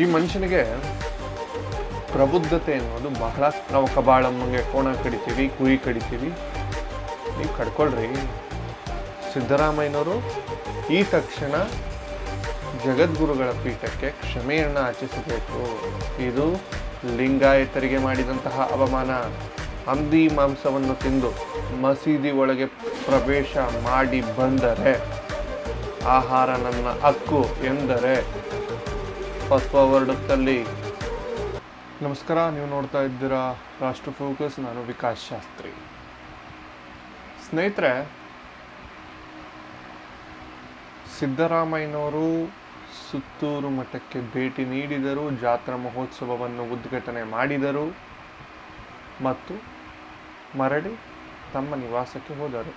ಈ ಮನುಷ್ಯನಿಗೆ ಪ್ರಬುದ್ಧತೆ ಅನ್ನೋದು ಬಹಳ, ನಾವು ಕಬಾಳಮ್ಮಂಗೆ ಕೋಣ ಕಡಿತೀವಿ, ಕುರಿ ಕಡಿತೀವಿ. ನೀವು ಕಡ್ಕೊಳ್ರಿ. ಸಿದ್ದರಾಮಯ್ಯನವರು ಈ ತಕ್ಷಣ ಜಗದ್ಗುರುಗಳ ಪೀಠಕ್ಕೆ ಕ್ಷಮೆಯನ್ನು ಆಚರಿಸಬೇಕು. ಇದು ಲಿಂಗಾಯತರಿಗೆ ಮಾಡಿದಂತಹ ಅವಮಾನ. ಹಂದಿ ಮಾಂಸವನ್ನು ತಿಂದು ಮಸೀದಿ ಒಳಗೆ ಪ್ರವೇಶ ಮಾಡಿ ಬಂದರೆ, ಆಹಾರ ನನ್ನ ಹಕ್ಕು ಎಂದರೆ ಫಾರ್ವರ್ಡಲ್ಲಿ ನಮಸ್ಕಾರ, ನೀವು ನೋಡ್ತಾ ಇದ್ದೀರಾ ರಾಷ್ಟ್ರ ಫೋಕಸ್, ನಾನು ವಿಕಾಸ್ ಶಾಸ್ತ್ರಿ. ಸ್ನೇಹಿತರೆ, ಸಿದ್ದರಾಮಯ್ಯನವರು ಸುತ್ತೂರು ಮಠಕ್ಕೆ ಭೇಟಿ ನೀಡಿದರು, ಜಾತ್ರಾ ಮಹೋತ್ಸವವನ್ನು ಉದ್ಘಾಟನೆ ಮಾಡಿದರು ಮತ್ತು ಮರಳಿ ತಮ್ಮ ನಿವಾಸಕ್ಕೆ ಹೋದರು.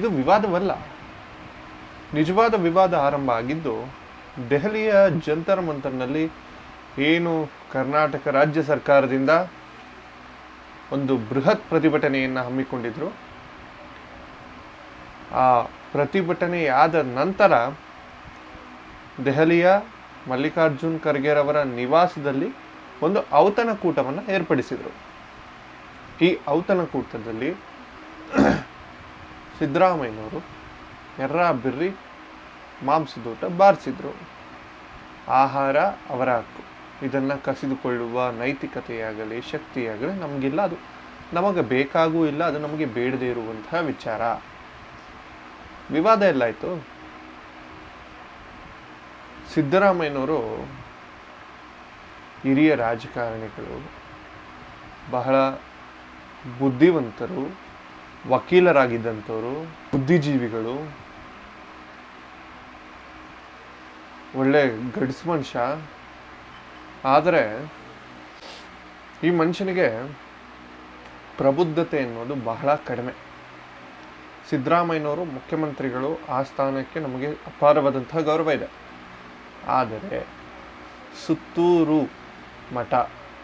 ಇದು ವಿವಾದವಲ್ಲ. ನಿಜವಾದ ವಿವಾದ ಆರಂಭ ಆಗಿದ್ದು ದೆಹಲಿಯ ಜಂತರ್ ಮಂತರ್ನಲ್ಲಿ ಏನು ಕರ್ನಾಟಕ ರಾಜ್ಯ ಸರ್ಕಾರದಿಂದ ಒಂದು ಬೃಹತ್ ಪ್ರತಿಭಟನೆಯನ್ನು ಹಮ್ಮಿಕೊಂಡಿದ್ರು. ಆ ಪ್ರತಿಭಟನೆಯಾದ ನಂತರ ದೆಹಲಿಯ ಮಲ್ಲಿಕಾರ್ಜುನ್ ಖರ್ಗೆರವರ ನಿವಾಸದಲ್ಲಿ ಒಂದು ಔತಣಕೂಟವನ್ನು ಏರ್ಪಡಿಸಿದರು. ಈ ಔತಣಕೂಟದಲ್ಲಿ ಸಿದ್ದರಾಮಯ್ಯನವರು ಎರ್ರಾ ಬಿರ್ರಿ ಮಾಂಸದೂಟ ಬಾರಿಸಿದ್ರು. ಆಹಾರ ಅವರ ಹಕ್ಕು. ಇದನ್ನು ಕಸಿದುಕೊಳ್ಳುವ ನೈತಿಕತೆಯಾಗಲಿ, ಶಕ್ತಿಯಾಗಲಿ ನಮಗಿಲ್ಲ ಅದು. ನಮಗೆ ಬೇಕಾಗೂ ಇಲ್ಲ, ಅದು ನಮಗೆ ಬೇಡದೇ ಇರುವಂತಹ ವಿಚಾರ. ವಿವಾದ ಎಲ್ಲಾಯಿತು ಸಿದ್ದರಾಮಯ್ಯನವರು ಹಿರಿಯ ರಾಜಕಾರಣಿಗಳು, ಬಹಳ ಬುದ್ಧಿವಂತರು, ವಕೀಲರಾಗಿದ್ದಂಥವರು, ಬುದ್ಧಿಜೀವಿಗಳು ಒಳ್ಳೆ ಗಡ್ಸ್ ಮನುಷ್ಯ. ಆದರೆ ಈ ಮನುಷ್ಯನಿಗೆ ಪ್ರಬುದ್ಧತೆ ಅನ್ನೋದು ಬಹಳ ಕಡಿಮೆ. ಸಿದ್ದರಾಮಯ್ಯನವರು ಮುಖ್ಯಮಂತ್ರಿಗಳು ಆ ಸ್ಥಾನಕ್ಕೆ ನಮಗೆ ಅಪಾರವಾದಂತಹ ಗೌರವ ಇದೆ. ಆದರೆ ಸುತ್ತೂರು ಮಠ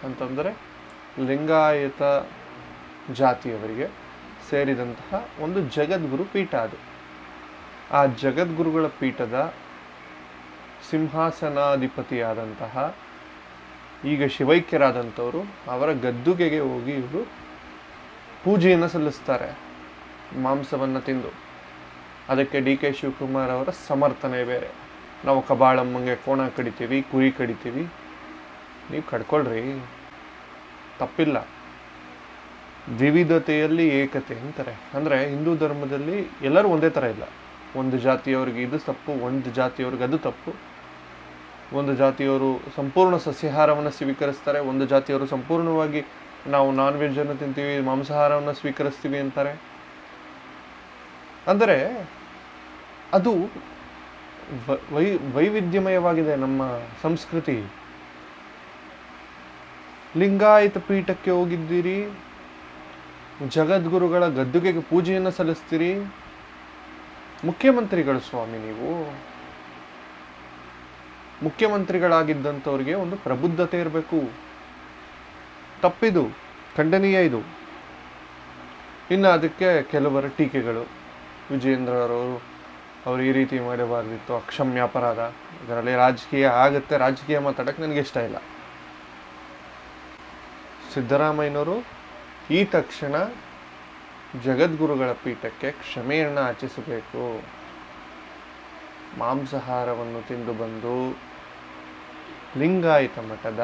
ಅಂತಂದರೆ ಲಿಂಗಾಯತ ಜಾತಿಯವರಿಗೆ ಸೇರಿದಂತಹ ಒಂದು ಜಗದ್ಗುರು ಪೀಠ ಅದು. ಆ ಜಗದ್ಗುರುಗಳ ಪೀಠದ ಸಿಂಹಾಸನಾಧಿಪತಿಯಾದಂತಹ ಈಗ ಶಿವೈಕ್ಯರಾದಂಥವರು ಅವರ ಗದ್ದುಗೆಗೆ ಹೋಗಿ ಇವರು ಪೂಜೆಯನ್ನು ಸಲ್ಲಿಸ್ತಾರೆ, ಮಾಂಸವನ್ನು ತಿಂದು. ಅದಕ್ಕೆ ಡಿ ಕೆ ಶಿವಕುಮಾರ್ ಅವರ ಸಮರ್ಥನೆ ಬೇರೆ. ನಾವು ಕಬಾಳಮ್ಮಂಗೆ ಕೋಣ ಕಡಿತೀವಿ, ಕುರಿ ಕಡಿತೀವಿ. ನೀವು ಕಡ್ಕೊಳ್ರಿ, ತಪ್ಪಿಲ್ಲ. ವಿವಿಧತೆಯಲ್ಲಿ ಏಕತೆ ಅಂತಾರೆ. ಅಂದರೆ ಹಿಂದೂ ಧರ್ಮದಲ್ಲಿ ಎಲ್ಲರೂ ಒಂದೇ ಥರ ಇಲ್ಲ. ಒಂದು ಜಾತಿಯವ್ರಿಗೆ ಇದು ತಪ್ಪು, ಒಂದು ಜಾತಿಯವ್ರಿಗೆ ಅದು ತಪ್ಪು. ಒಂದು ಜಾತಿಯವರು ಸಂಪೂರ್ಣ ಸಸ್ಯಾಹಾರವನ್ನು ಸ್ವೀಕರಿಸ್ತಾರೆ, ಒಂದು ಜಾತಿಯವರು ಸಂಪೂರ್ಣವಾಗಿ ನಾವು ನಾನ್ ವೆಜ್ಜನ್ನು ತಿಂತೀವಿ, ಮಾಂಸಾಹಾರವನ್ನು ಸ್ವೀಕರಿಸ್ತೀವಿ ಅಂತಾರೆ. ಅಂದರೆ ಅದು ವ- ವೈವಿಧ್ಯಮಯವಾಗಿದೆ ನಮ್ಮ ಸಂಸ್ಕೃತಿ. ಲಿಂಗಾಯತ ಪೀಠಕ್ಕೆ ಹೋಗಿದ್ದೀರಿ, ಜಗದ್ಗುರುಗಳ ಗದ್ದುಗೆಗೆ ಪೂಜೆಯನ್ನು ಸಲ್ಲಿಸ್ತೀರಿ, ಮುಖ್ಯಮಂತ್ರಿಗಳು ಸ್ವಾಮಿ ನೀವು. ಮುಖ್ಯಮಂತ್ರಿಗಳಾಗಿದ್ದಂಥವ್ರಿಗೆ ಒಂದು ಪ್ರಬುದ್ಧತೆ ಇರಬೇಕು. ತಪ್ಪಿದು, ಖಂಡನೀಯ ಇದು. ಇನ್ನು ಅದಕ್ಕೆ ಕೆಲವರ ಟೀಕೆಗಳು. ವಿಜೇಂದ್ರರವರು ಅವರು ಈ ರೀತಿ ಮಾಡಬಾರ್ದಿತ್ತು, ಅಕ್ಷಮ್ಯ ಅಪರಾಧ. ಇದರಲ್ಲಿ ರಾಜಕೀಯ ಆಗುತ್ತೆ, ರಾಜಕೀಯ ಮಾತಾಡೋಕ್ಕೆ ನನಗೆ ಇಷ್ಟ ಇಲ್ಲ. ಸಿದ್ದರಾಮಯ್ಯನವರು ಈ ತಕ್ಷಣ ಜಗದ್ಗುರುಗಳ ಪೀಠಕ್ಕೆ ಕ್ಷಮೆಯನ್ನು ಆಚರಿಸಬೇಕು. ಮಾಂಸಾಹಾರವನ್ನು ತಿಂದು ಬಂದು ಲಿಂಗಾಯತ ಮಠದ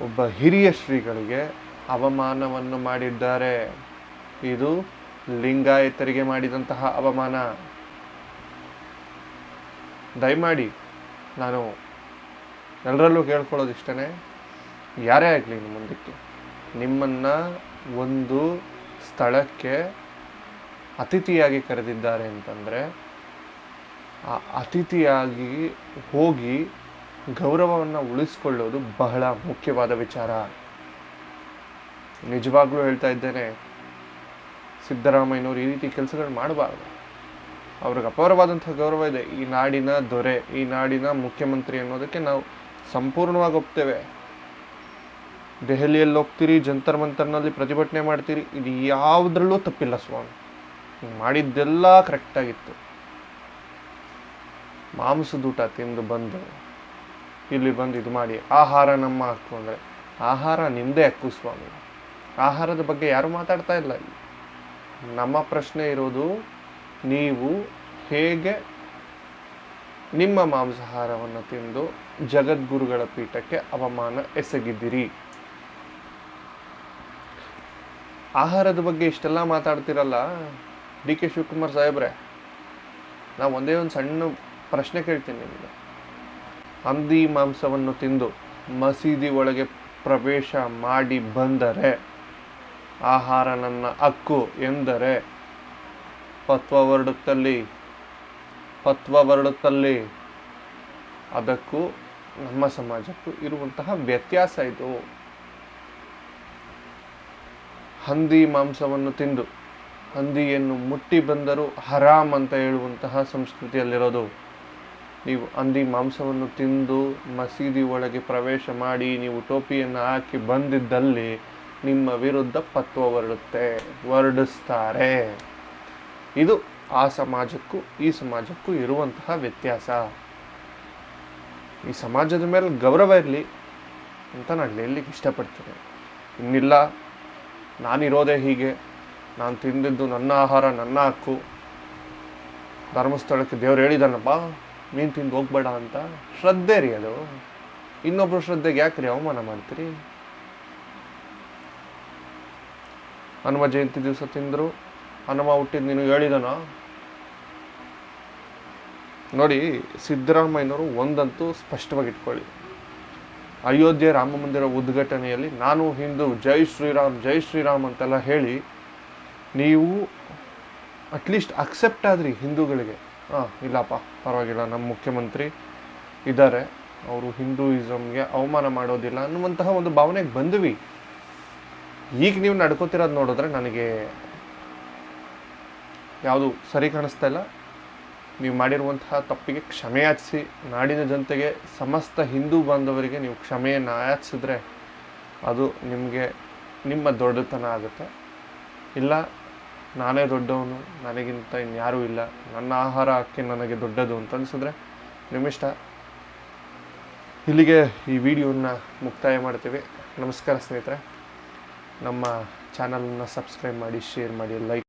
ಒಬ್ಬ ಹಿರಿಯ ಶ್ರೀಗಳಿಗೆ ಅವಮಾನವನ್ನು ಮಾಡಿದ್ದಾರೆ. ಇದು ಲಿಂಗಾಯತರಿಗೆ ಮಾಡಿದಂತಹ ಅವಮಾನ. ದಯಮಾಡಿ ನಾನು ಎಲ್ಲರಲ್ಲೂ ಕೇಳ್ಕೊಳ್ಳೋದು ಇಷ್ಟನೇ ಯಾರೇ ಆಗಲಿ ನಿಮ್ಮ ಮುಂದಕ್ಕೆ ನಿಮ್ಮನ್ನು ಒಂದು ಸ್ಥಳಕ್ಕೆ ಅತಿಥಿಯಾಗಿ ಕರೆದಿದ್ದಾರೆ ಅಂತಂದರೆ, ಆ ಅತಿಥಿಯಾಗಿ ಹೋಗಿ ಗೌರವವನ್ನು ಉಳಿಸ್ಕೊಳ್ಳೋದು ಬಹಳ ಮುಖ್ಯವಾದ ವಿಚಾರ. ನಿಜವಾಗ್ಲೂ ಹೇಳ್ತಾ ಇದ್ದೇನೆ, ಸಿದ್ದರಾಮಯ್ಯನವರು ಈ ರೀತಿ ಕೆಲಸಗಳು ಮಾಡಬಾರ್ದು. ಅವ್ರಿಗೆ ಅಪಾರವಾದಂಥ ಗೌರವ ಇದೆ. ಈ ನಾಡಿನ ದೊರೆ, ಈ ನಾಡಿನ ಮುಖ್ಯಮಂತ್ರಿ ಅನ್ನೋದಕ್ಕೆ ನಾವು ಸಂಪೂರ್ಣವಾಗಿ ಒಪ್ತೇವೆ. ದೆಹಲಿಯಲ್ಲಿ ಹೋಗ್ತೀರಿ, ಜಂತರ್ ಮಂತರ್ನಲ್ಲಿ ಪ್ರತಿಭಟನೆ ಮಾಡ್ತೀರಿ, ಇದು ಯಾವುದ್ರಲ್ಲೂ ತಪ್ಪಿಲ್ಲ ಸ್ವಾಮಿ. ಮಾಡಿದ್ದೆಲ್ಲ ಕರೆಕ್ಟಾಗಿತ್ತು ಮಾಂಸದೂಟ ತಿಂದು ಬಂದು ಇಲ್ಲಿ ಬಂದು ಇದು ಮಾಡಿ. ಆಹಾರ ನಮ್ಮ ಹಕ್ಕು ಅಂದರೆ, ಆಹಾರ ನಿಮ್ಮದೇ ಹಕ್ಕು ಸ್ವಾಮಿ. ಆಹಾರದ ಬಗ್ಗೆ ಯಾರು ಮಾತಾಡ್ತಾ ಇಲ್ಲ. ನಮ್ಮ ಪ್ರಶ್ನೆ ಇರೋದು, ನೀವು ಹೇಗೆ ನಿಮ್ಮ ಮಾಂಸಾಹಾರವನ್ನು ತಿಂದು ಜಗದ್ಗುರುಗಳ ಪೀಠಕ್ಕೆ ಅವಮಾನ ಎಸಗಿದ್ದೀರಿ? ಆಹಾರದ ಬಗ್ಗೆ ಇಷ್ಟೆಲ್ಲ ಮಾತಾಡ್ತಿರಲ್ಲ, ಡಿ ಕೆ ಶಿವಕುಮಾರ್ ಸಾಹೇಬ್ರೆ, ನಾವು ಒಂದೇ ಒಂದು ಸಣ್ಣ ಪ್ರಶ್ನೆ ಕೇಳ್ತೀನಿ ನಿಮಗೆ. ಹಂದಿ ಮಾಂಸವನ್ನು ತಿಂದು ಮಸೀದಿ ಒಳಗೆ ಪ್ರವೇಶ ಮಾಡಿ ಬಂದರೆ, ಆಹಾರ ನನ್ನ ಹಕ್ಕು ಎಂದರೆ, ಪತ್ವ ಹೊರಡುತ್ತಲ್ಲಿ ಪತ್ವ ಹೊರಡುತ್ತಲ್ಲಿ, ಅದಕ್ಕೂ ನಮ್ಮ ಸಮಾಜಕ್ಕೂ ಇರುವಂತಹ ವ್ಯತ್ಯಾಸ ಇದು. ಹಂದಿ ಮಾಂಸವನ್ನು ತಿಂದು ಹಂದಿಯನ್ನು ಮುಟ್ಟಿ ಬಂದರೂ ಹರಾಮ್ ಅಂತ ಹೇಳುವಂತಹ ಸಂಸ್ಕೃತಿಯಲ್ಲಿರೋದು. ನೀವು ಅಂದಿ ಮಾಂಸವನ್ನು ತಿಂದು ಮಸೀದಿ ಒಳಗೆ ಪ್ರವೇಶ ಮಾಡಿ ನೀವು ಟೋಪಿಯನ್ನು ಹಾಕಿ ಬಂದಿದ್ದಲ್ಲಿ ನಿಮ್ಮ ವಿರುದ್ಧ ಪತ್ವ ಹೊರಡುತ್ತೆ, ಹೊರಡಿಸ್ತಾರೆ. ಇದು ಆ ಸಮಾಜಕ್ಕೂ, ಈ ಸಮಾಜಕ್ಕೂ ಇರುವಂತಹ ವ್ಯತ್ಯಾಸ. ಈ ಸಮಾಜದ ಮೇಲೆ ಗೌರವ ಇರಲಿ ಅಂತ ನಾನು ಹೇಳಲಿಕ್ಕೆ ಇಷ್ಟಪಡ್ತೀನಿ. ಇನ್ನಿಲ್ಲ, ನಾನಿರೋದೇ ಹೀಗೆ. ನಾನು ತಿಂದಿದ್ದು ನನ್ನ ಆಹಾರ, ನನ್ನ ಹಕ್ಕು. ಧರ್ಮಸ್ಥಳಕ್ಕೆ ದೇವ್ರು ಹೇಳಿದಾನಪ್ಪ ಮೀನು ತಿಂದು ಹೋಗ್ಬೇಡ ಅಂತ ಶ್ರದ್ಧೆ ರೀ ಅದು. ಇನ್ನೊಬ್ಬರು ಶ್ರದ್ಧೆಗೆ ಯಾಕೆ ರೀ ಅವಮಾನ ಮಾಡ್ತೀರಿ? ಹನುಮ ಜಯಂತಿ ದಿವಸ ತಿಂದರು, ಹನುಮ ಹುಟ್ಟಿದ್ ನೀನು ಹೇಳಿದನ? ನೋಡಿ, ಸಿದ್ದರಾಮಯ್ಯನವರು ಒಂದಂತೂ ಸ್ಪಷ್ಟವಾಗಿ ಇಟ್ಕೊಳ್ಳಿ ಅಯೋಧ್ಯೆ ರಾಮ ಮಂದಿರ ಉದ್ಘಾಟನೆಯಲ್ಲಿ ನಾನು ಹಿಂದೂ, ಜೈ ಶ್ರೀರಾಮ್ ಜೈ ಶ್ರೀರಾಮ್ ಅಂತೆಲ್ಲ ಹೇಳಿ, ನೀವು ಅಟ್ಲೀಸ್ಟ್ ಅಕ್ಸೆಪ್ಟ್ ಆದ್ರಿ ಹಿಂದೂಗಳಿಗೆ. ಹಾಂ ಇಲ್ಲಪ್ಪ, ಪರವಾಗಿಲ್ಲ. ನಮ್ಮ ಮುಖ್ಯಮಂತ್ರಿ ಇದ್ದಾರೆ. ಅವರು ಹಿಂದೂಯಿಸಮ್ಗೆ ಅವಮಾನ ಮಾಡೋದಿಲ್ಲ ಅನ್ನುವಂತಹ ಒಂದು ಭಾವನೆಗೆ ಬಂದ್ವಿ. ಈಗ ನೀವು ನಡ್ಕೋತಿರೋದು ನೋಡಿದ್ರೆ ನನಗೆ ಯಾವುದು ಸರಿ ಕಾಣಿಸ್ತಾ ಇಲ್ಲ. ನೀವು ಮಾಡಿರುವಂತಹ ತಪ್ಪಿಗೆ ಕ್ಷಮೆ ಯಾಚಿಸಿ. ನಾಡಿನ ಜನತೆಗೆ, ಸಮಸ್ತ ಹಿಂದೂ ಬಾಂಧವರಿಗೆ ನೀವು ಕ್ಷಮೆಯನ್ನು ಯಾಚಿಸಿದ್ರೆ ಅದು ನಿಮಗೆ ನಿಮ್ಮ ದೊಡ್ಡತನ ಆಗುತ್ತೆ. ಇಲ್ಲ ನಾನೇ ದೊಡ್ಡವನು, ನನಗಿಂತ ಇನ್ಯಾರೂ ಇಲ್ಲ. ನನ್ನ ಆಹಾರ ಹಕ್ಕಿ ನನಗೆ ದೊಡ್ಡದು ಅಂತ ಅನಿಸಿದ್ರೆ, ನಿಮ್ಮಿಷ್ಟ. ಇಲ್ಲಿಗೆ ಈ ವಿಡಿಯೋನ ಮುಕ್ತಾಯ ಮಾಡ್ತೀವಿ. ನಮಸ್ಕಾರ ಸ್ನೇಹಿತರೆ. ನಮ್ಮ ಚಾನಲನ್ನು ಸಬ್ಸ್ಕ್ರೈಬ್ ಮಾಡಿ ಶೇರ್ ಮಾಡಿ ಲೈಕ್